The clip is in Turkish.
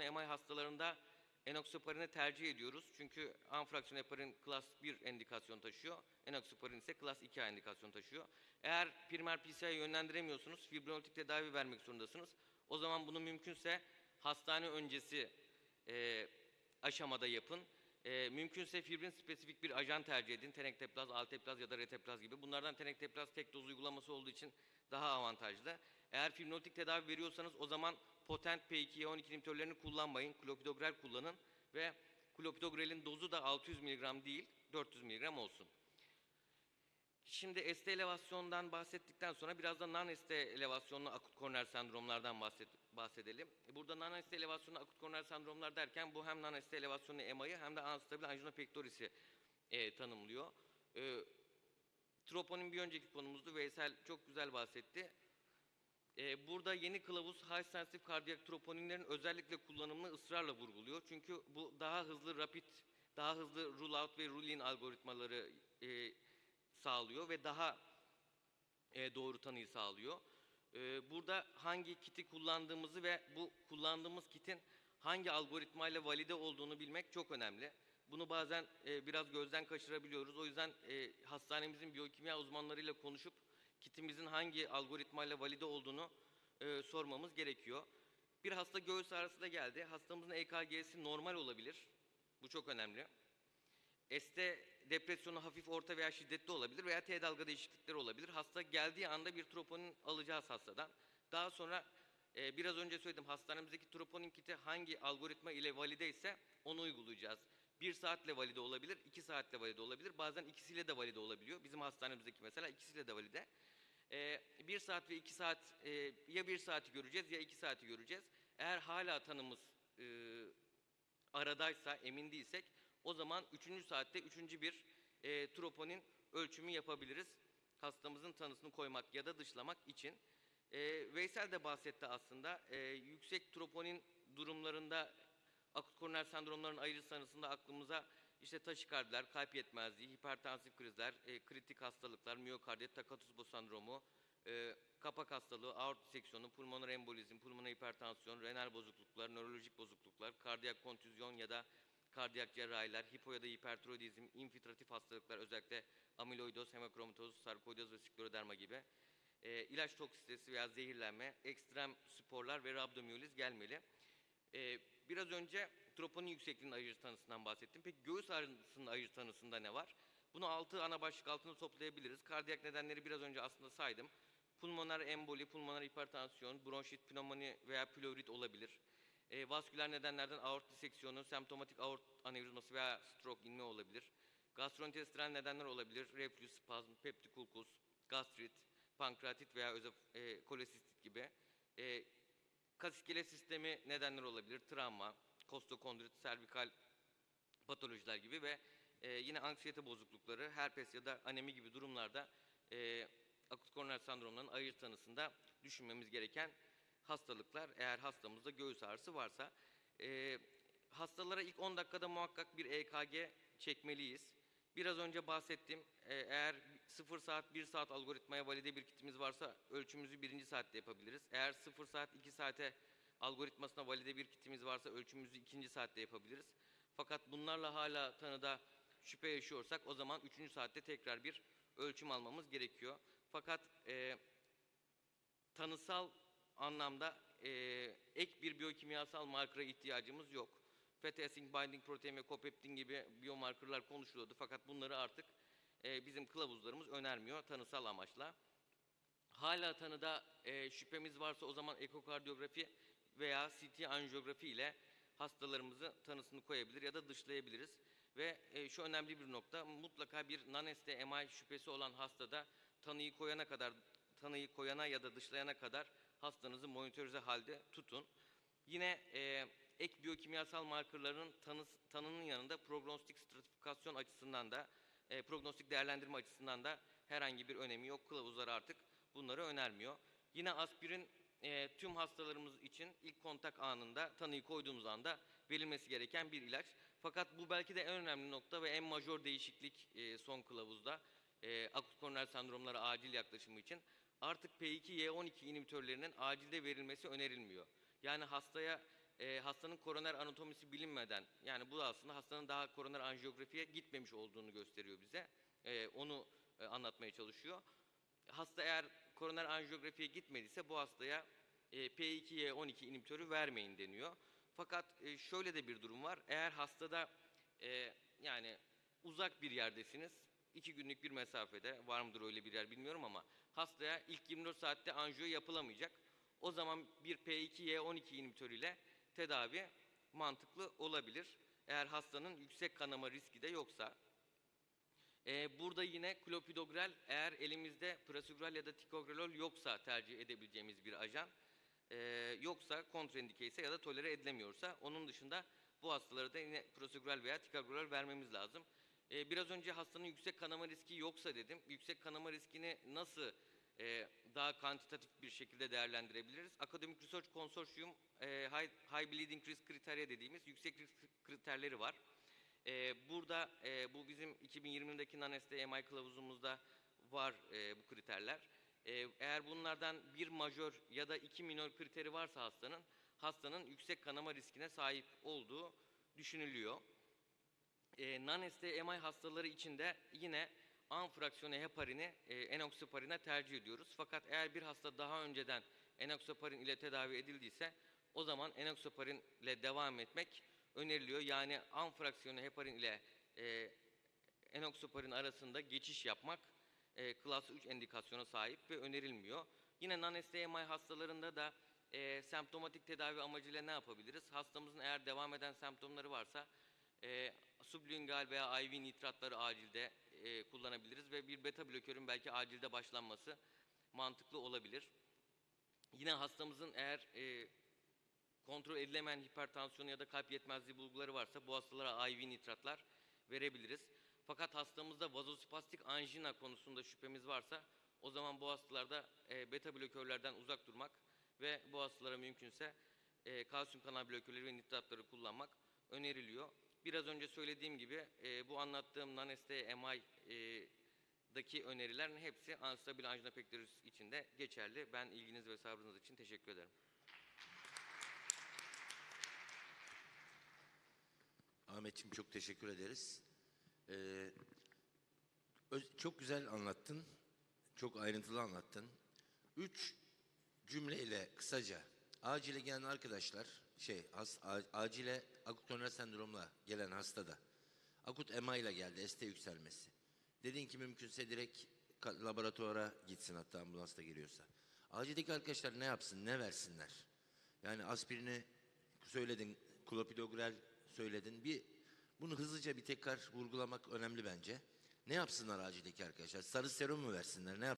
elevasyonlu MI hastalarında enoxaparin'i tercih ediyoruz. Çünkü anfraksiyon heparin klas 1 endikasyon taşıyor. Enoxaparin ise klas 2 endikasyon taşıyor. Eğer primer PCI'ye yönlendiremiyorsunuz, fibrinolitik tedavi vermek zorundasınız. O zaman bunu mümkünse hastane öncesi e, aşamada yapın. E, mümkünse fibrin spesifik bir ajan tercih edin. Tenekteplaz, alteplaz ya da reteplaz gibi. Bunlardan tenekteplaz tek doz uygulaması olduğu için daha avantajlı. Eğer fibrinolitik tedavi veriyorsanız o zaman potent P2 12 inhibitörlerini kullanmayın. Klopidogrel kullanın ve klopidogrelin dozu da 600 mg değil 400 mg olsun. Şimdi ST elevasyondan bahsettikten sonra biraz da non-ST elevasyonlu akut koroner sendromlardan bahsedelim. Burada non-ST elevasyonlu akut koroner sendromlar derken bu hem non-ST elevasyonlu EMA'yı hem de anstabil angina pectoris'i e, tanımlıyor. E, troponin bir önceki konumuzdu. Veysel çok güzel bahsetti. E, burada yeni kılavuz high sensitive kardiyak troponinlerin özellikle kullanımını ısrarla vurguluyor. Çünkü bu daha hızlı rapid, daha hızlı rule out ve rule in algoritmaları e, sağlıyor ve daha e, doğru tanıyı sağlıyor. E, burada hangi kiti kullandığımızı ve bu kullandığımız kitin hangi algoritmayla valide olduğunu bilmek çok önemli. Bunu bazen e, biraz gözden kaçırabiliyoruz. O yüzden e, hastanemizin biyokimya uzmanlarıyla konuşup kitimizin hangi algoritmayla valide olduğunu e, sormamız gerekiyor. Bir hasta göğüs ağrısı da geldi. Hastamızın EKG'si normal olabilir. Bu çok önemli. ST depresyonu hafif, orta veya şiddetli olabilir veya T dalga değişiklikleri olabilir. Hasta geldiği anda bir troponin alacağız hastadan. Daha sonra e, biraz önce söyledim hastanemizdeki troponin kiti hangi algoritma ile valide ise onu uygulayacağız. Bir saatle valide olabilir, iki saatle valide olabilir. Bazen ikisiyle de valide olabiliyor. Bizim hastanemizdeki mesela ikisiyle de valide. E, bir saat ve iki saat e, ya bir saati göreceğiz ya iki saati göreceğiz. Eğer hala tanımız e, aradaysa, emin değilsek o zaman üçüncü saatte üçüncü bir e, troponin ölçümü yapabiliriz. Hastamızın tanısını koymak ya da dışlamak için. E, Veysel de bahsetti aslında. E, yüksek troponin durumlarında akut koroner sendromların ayrı sanısında aklımıza işte taşikardiler, kalp yetmezliği, hipertansif krizler, e, kritik hastalıklar, miyokardiyat, Takotsubo sendromu, e, kapak hastalığı, aort diseksiyonu, pulmoner embolizm, pulmoner hipertansiyon, renal bozukluklar, nörolojik bozukluklar, kardiyak kontüzyon ya da kardiyak cerrahiler, hipo ya da hipertiroidizm, infiltratif hastalıklar özellikle amiloidoz, hemokromatoz, sarkoidoz ve skleroderma gibi e, ilaç toksitesi veya zehirlenme, ekstrem sporlar ve rabdomiyoliz gelmeli. E, biraz önce troponin yüksekliğinin ayırıcı tanısından bahsettim. Peki göğüs ağrısının ayırıcı tanısında ne var? Bunu altı ana başlık altında toplayabiliriz. Kardiyak nedenleri biraz önce aslında saydım. Pulmoner emboli, pulmoner hipertansiyon, bronşit, pnömoni veya pleurit olabilir. E, vasküler nedenlerden aort diseksiyonu, semptomatik aort anevrizması veya stroke inme olabilir. Gastrointestinal nedenler olabilir. Reflüs, spazm, peptikulkus, gastrit, pankreatit veya özef, e, kolesistit gibi. E, kas iskelet sistemi nedenler olabilir. Travma, kostokondrit, servikal patolojiler gibi ve e, yine anksiyete bozuklukları, herpes ya da anemi gibi durumlarda e, akut koroner sendromların ayırt tanısında düşünmemiz gereken hastalıklar eğer hastamızda göğüs ağrısı varsa. E, hastalara ilk 10 dakikada muhakkak bir EKG çekmeliyiz. Biraz önce bahsettim. E, eğer 0 saat 1 saat algoritmaya valide bir kitimiz varsa ölçümümüzü birinci saatte yapabiliriz. Eğer 0 saat 2 saate algoritmasına valide bir kitimiz varsa ölçümümüzü ikinci saatte yapabiliriz. Fakat bunlarla hala tanıda şüphe yaşıyorsak o zaman üçüncü saatte tekrar bir ölçüm almamız gerekiyor. Fakat e, tanısal anlamda e, ek bir biyokimyasal markera ihtiyacımız yok. Fatty acid binding protein ve kopeptin gibi biomarkerlar konuşuluyordu fakat bunları artık e, bizim kılavuzlarımız önermiyor tanısal amaçla. Hala tanıda e, şüphemiz varsa o zaman ekokardiyografi veya CT anjiyografi ile hastalarımızı tanısını koyabilir ya da dışlayabiliriz. Ve e, şu önemli bir nokta mutlaka bir non-ST MI şüphesi olan hastada tanıyı koyana kadar tanıyı koyana ya da dışlayana kadar hastanızı monitörize halde tutun. Yine e, ek biyokimyasal markerların tanı, tanının yanında prognostik stratifikasyon açısından da e, prognostik değerlendirme açısından da herhangi bir önemi yok. Kılavuzlar artık bunları önermiyor. Yine aspirin e, tüm hastalarımız için ilk kontak anında tanıyı koyduğumuz anda verilmesi gereken bir ilaç. Fakat bu belki de en önemli nokta ve en majör değişiklik e, son kılavuzda e, akut koroner sendromlara acil yaklaşımı için artık P2 Y12 inhibitörlerinin acilde verilmesi önerilmiyor. Yani hastaya e, hastanın koroner anatomisi bilinmeden yani bu da aslında hastanın daha koroner anjiyografiye gitmemiş olduğunu gösteriyor bize. E, onu e, anlatmaya çalışıyor. Hasta eğer koroner anjiyografiye gitmediyse bu hastaya e, P2Y12 inhibitörü vermeyin deniyor. Fakat e, şöyle de bir durum var. Eğer hastada e, yani uzak bir yerdesiniz, iki günlük bir mesafede, var mıdır öyle bir yer bilmiyorum ama hastaya ilk 24 saatte anjiyo yapılamayacak. O zaman bir P2Y12 inhibitörüyle tedavi mantıklı olabilir. Eğer hastanın yüksek kanama riski de yoksa. Ee, burada yine klopidogrel eğer elimizde prasugrel ya da tikogrelol yoksa tercih edebileceğimiz bir ajan. Ee, yoksa kontraindike ise ya da tolere edilemiyorsa onun dışında bu hastalara da yine prasugrel veya tikogrelol vermemiz lazım. Ee, biraz önce hastanın yüksek kanama riski yoksa dedim. Yüksek kanama riskini nasıl e, daha kantitatif bir şekilde değerlendirebiliriz? Academic Research Consortium e, High, High Bleeding Risk Kriterya dediğimiz yüksek risk kriterleri var. Ee, burada e, bu bizim 2020'deki NANES'te MI kılavuzumuzda var e, bu kriterler. E, eğer bunlardan bir majör ya da iki minor kriteri varsa hastanın, hastanın yüksek kanama riskine sahip olduğu düşünülüyor. E, NANES'te MI hastaları için de yine anfraksiyone heparini e, enoxaparine tercih ediyoruz. Fakat eğer bir hasta daha önceden enoxaparin ile tedavi edildiyse o zaman enoxaparin ile devam etmek öneriliyor. Yani anfraksiyonu heparin ile e, enoxaparin arasında geçiş yapmak e, klas 3 endikasyona sahip ve önerilmiyor. Yine non-STMI hastalarında da e, semptomatik tedavi amacıyla ne yapabiliriz? Hastamızın eğer devam eden semptomları varsa e, sublingual veya IV nitratları acilde e, kullanabiliriz ve bir beta blokörün belki acilde başlanması mantıklı olabilir. Yine hastamızın eğer e, kontrol edilemeyen hipertansiyonu ya da kalp yetmezliği bulguları varsa bu hastalara IV nitratlar verebiliriz. Fakat hastamızda vazospastik anjina konusunda şüphemiz varsa o zaman bu hastalarda e, beta blokörlerden uzak durmak ve bu hastalara mümkünse e, kalsiyum kanal blokörleri ve nitratları kullanmak öneriliyor. Biraz önce söylediğim gibi e, bu anlattığım non-ST MI e, önerilerin hepsi anstabil anjina pectoris için de geçerli. Ben ilginiz ve sabrınız için teşekkür ederim. Ahmetciğim çok teşekkür ederiz. Ee, çok güzel anlattın. Çok ayrıntılı anlattın. Üç cümleyle kısaca acile gelen arkadaşlar şey has, acile akut koroner sendromla gelen hastada akut EMA ile geldi ST yükselmesi. Dedin ki mümkünse direkt laboratuvara gitsin hatta ambulansla geliyorsa. Acildeki arkadaşlar ne yapsın, ne versinler? Yani aspirini söyledin, klopidogrel söyledin. Bir bunu hızlıca bir tekrar vurgulamak önemli bence. Ne yapsınlar acildeki arkadaşlar? Sarı serum mu versinler? Ne yap